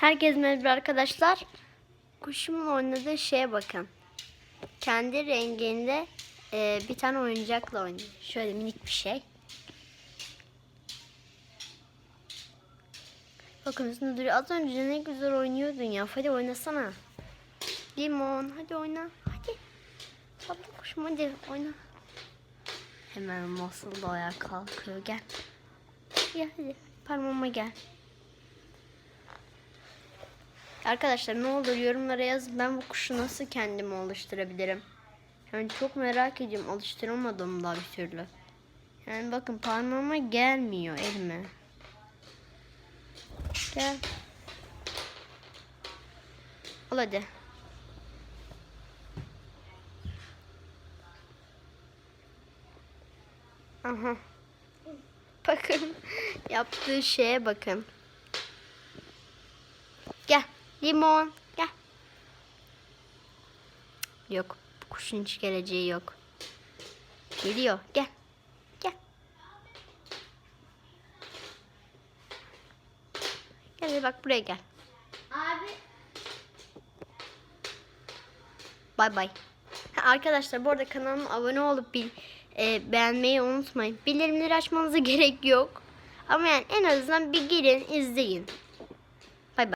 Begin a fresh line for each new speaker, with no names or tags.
Herkes merhaba arkadaşlar. Kuşumun oynadığı şeye bakın. Kendi renginde e, bir tane oyuncakla oynuyor. Şöyle minik bir şey. Bakın üstünde duruyor. Az önce ne güzel oynuyordun ya. Hadi oynasana. Limon hadi oyna. Hadi. Tatlı kuşum hadi oyna. Hemen nasıl da ayağa kalkıyor. Gel. Gel hadi. Parmağıma gel. Arkadaşlar ne olur yorumlara yazın. Ben bu kuşu nasıl kendime oluşturabilirim? Yani çok merak ediyorum. Alıştıramadım daha bir türlü. Yani bakın parmağıma gelmiyor elime. Gel. Al hadi. Aha. Bakın yaptığı şeye bakın. Gel. Limon. Gel. Yok. Bu kuşun hiç geleceği yok. Geliyor. Gel. Gel. Gel bak buraya gel.
Abi
Bay bay. Arkadaşlar bu arada kanalıma abone olup bil, e, beğenmeyi unutmayın. Bildirimleri açmanıza gerek yok. Ama yani en azından bir girin izleyin.